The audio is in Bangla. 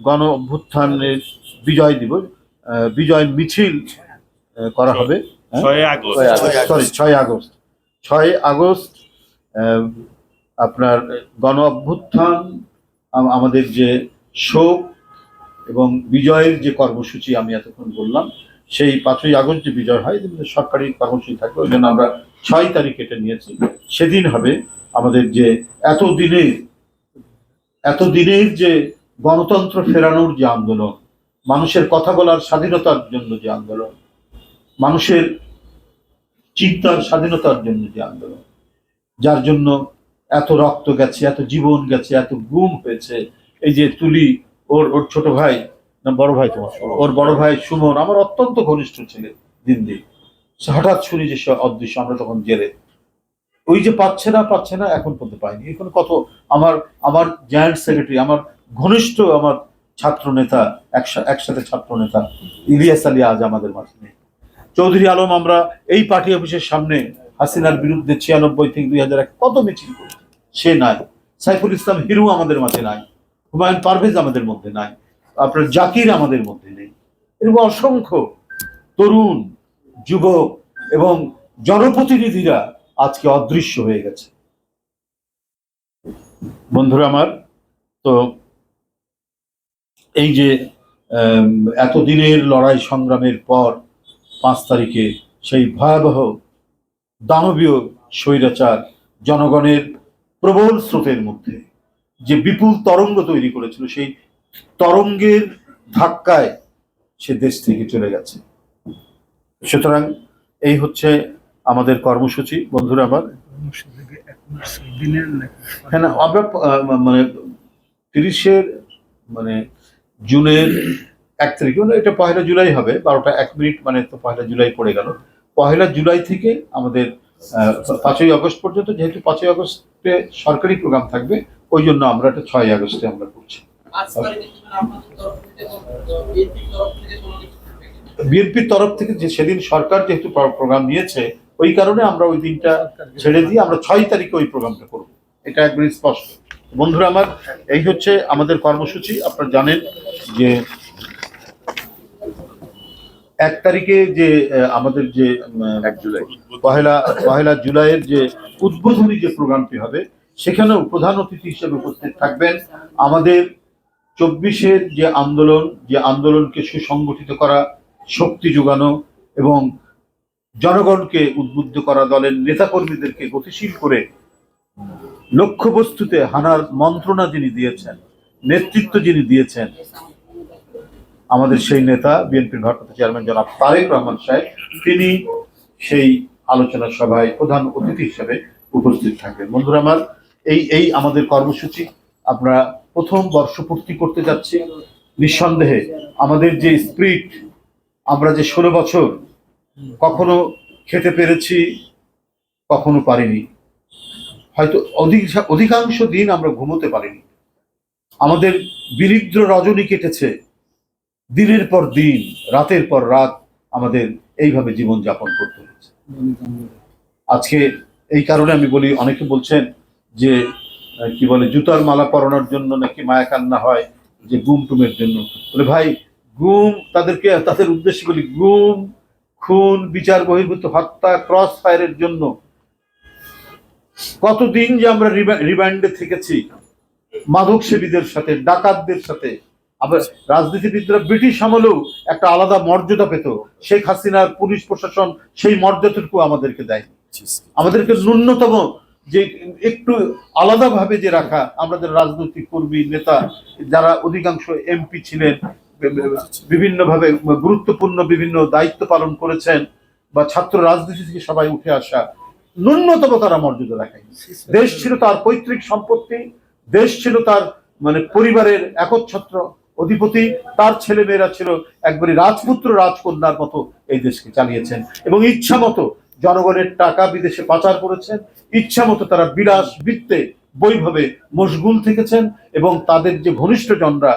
গণ অভ্যুত্থানের বিজয় দিবস বিজয় মিছিল করা হবে। হ্যাঁ? ছয় আগস্ট। সরি ছয় আগস্ট। ছয় আগস্ট। আপনার গণ অভ্যুত্থান আমাদের যে শোক এবং বিজয়ের যে কর্মসূচি আমি এতক্ষণ বললাম সেই পাঁচই আগস্ট যে বিজয় হয় সরকারি কর্মসূচি থাকবে ওই জন্য আমরা ছয় তারিখ এটা নিয়েছি। সেদিন হবে আমাদের যে এতদিনের এতদিনের যে গণতন্ত্র ফেরানোর যে আন্দোলন, মানুষের কথা বলার স্বাধীনতার জন্য যে আন্দোলন, মানুষের চিন্তার স্বাধীনতার জন্য যে আন্দোলন, যার জন্য এত রক্ত গেছে, এত জীবন গেছে, এত গুম হয়েছে। এই যে তুলি, ওর ওর ছোট ভাই, না, বড় ভাই তোমার? ওর বড় ভাই সুমন, আমার অত্যন্ত ঘনিষ্ঠ ছেলে দিন দিন হঠাৎ শুনি যে অদৃশ্য, আমরা তখন জেলে। ওই যে পাচ্ছে না পাচ্ছে না, এখন পর্যন্ত পাইনি। এখন কত, আমার আমার জয়েন্ট সেক্রেটারি আমার ঘনিষ্ঠ আমার ছাত্র নেতা একসা- একসাথে ছাত্র নেতা ইলিয়াস আলী আজ আমাদের মাঝে নেই। চৌধুরী আলম, আমরা এই পার্টি অফিসের সামনে হাসিনার বিরুদ্ধে ছিয়ানব্বই থেকে দুই হাজার এক কত মিছিল সে নাই। সাইফুল ইসলাম হিরু আমাদের মাঝে নাই। হুমায়ুন পারভেজ আমাদের মধ্যে নাই। আপনার জাকির আমাদের মধ্যে নেই। এরকম অসংখ্য তরুণ, যুবক এবং জনপ্রতিনিধিরা আজকে অদৃশ্য হয়ে গেছে। বন্ধুরা আমার, তো এই যে এতদিনের লড়াই সংগ্রামের পর পাঁচ তারিখে সেই ভয়াবহ দানবীয় স্বৈরাচার জনগণের প্রবল স্রোতের মধ্যে যে বিপুল তরঙ্গ তৈরি করেছিল সেই তরঙ্গের ধাক্কায় সে দেশ থেকে চলে গেছে। সুতরাং এই হচ্ছে আমাদের কর্মসূচি। বন্ধুরা আমার হ্যাঁ না আমরা মানে তিরিশের মানে জুনের এক তারিখ মানে এটা পয়লা জুলাই হবে, বারোটা এক মিনিট মানে তো পয়লা জুলাই পড়ে গেল। পয়লা জুলাই থেকে আমাদের পাঁচই আগস্ট পর্যন্ত, যেহেতু পাঁচই আগস্টে সরকারি প্রোগ্রাম থাকবে, ওই জন্য আমরা এটা ছয় আগস্টে আমরা করছি। বিএনপির তরফ থেকে যে, সেদিন সরকার যেহেতু প্রোগ্রাম নিয়েছে, ওই কারণে আমরা ওই দিনটা ছেড়ে দিয়ে আমরা ছয় তারিখে ওই প্রোগ্রামটা করব। এটা একবারে স্পষ্ট। বন্ধুরা আমার এই হচ্ছে আমাদের কর্মসূচি আপনারা জানেন যে এক তারিখে যে আমাদের যে এক জুলাই। পহেলা পহেলা জুলাইয়ের যে উদ্বোধনী যে প্রোগ্রামটি হবে সেখানেও প্রধান অতিথি হিসেবে উপস্থিত থাকবেন। আমাদের চব্বিশের যে আন্দোলন যে আন্দোলনকে সুসংগঠিত করা শক্তি যোগানো এবং জনগণকে উদ্বুদ্ধ করা দলের নেতাকর্মীদেরকে গতিশীল করে লক্ষ্যবস্তুতে হানার মন্ত্রণা যিনি দিয়েছেন, নেতৃত্ব যিনি দিয়েছেন, আমাদের সেই নেতা, বিএনপির ভারপ্রাপ্ত চেয়ারম্যান জনাব তারেক রহমান সাহেব, তিনি সেই আলোচনা সভায় প্রধান অতিথি হিসেবে উপস্থিত থাকবেন। বন্ধুরা আমার, এই এই আমাদের কর্মসূচি, আমরা প্রথম বর্ষপূর্তি করতে যাচ্ছি। নিঃসন্দেহে আমাদের যে স্প্রিট, আমরা যে ষোলো বছর কখনো খেতে পেরেছি, কখনো পারিনি। হয়তো অধিক অধিকাংশ দিন আমরা ঘুমোতে পারিনি। আমাদের বিরিদ্র রজনী কেটেছে। দিনের পর দিন, রাতের পর রাত আমাদের এইভাবে জীবন যাপন করতে হয়েছে। আজকে এই কারণে আমি বলি, অনেকে বলছেন যে কি বলে, জুতার মালা পরানোর জন্য নাকি মায়া কান্না হয়, যে গুম টুমের জন্য। বলে ভাই, গুম তাদেরকে, তাদের উদ্দেশ্যে বলি, গুম, খুন, বিচার, বহির্ভূত, হত্যা, ক্রস ফায়ারের জন্য কতদিন যে আমরা রিমা- রিমান্ডে থেকেছি মাদক সেবীদের সাথে, ডাকাতদের সাথে আবার রাজনীতিবিদরা ব্রিটিশ আমলেও একটা আলাদা মর্যাদা পেত। শেখ হাসিনার পুলিশ প্রশাসন সেই মর্যাদাটুকু আমাদেরকে দেয় আমাদেরকে ন্যূনতম যে একটু আলাদাভাবে যে রাখা, আমাদের রাজনৈতিক কর্মী, নেতা, যারা অধিকাংশ এমপি ছিলেন, বিভিন্নভাবে গুরুত্বপূর্ণ বিভিন্ন দায়িত্ব পালন করেছেন, বা ছাত্র রাজনীতি থেকে সবাই উঠে আসা ন্যূনতম তারা মর্যাদা রাখেন দেশ ছিল তার পৈতৃক সম্পত্তি দেশ ছিল তার মানে পরিবারের একচ্ছত্র অধিপতি তার ছেলে মেয়েরা ছিল একবারই রাজপুত্র রাজকন্যার মতো এই দেশকে চালিয়েছেন। এবং ইচ্ছা মতো জনগণের টাকা বিদেশে পাচার করেছেন। ইচ্ছা মতো তারা বিলাস বৃত্তে বৈভাবে মশগুল থেকেছেন এবং তাদের যে ঘনিষ্ঠ জনরা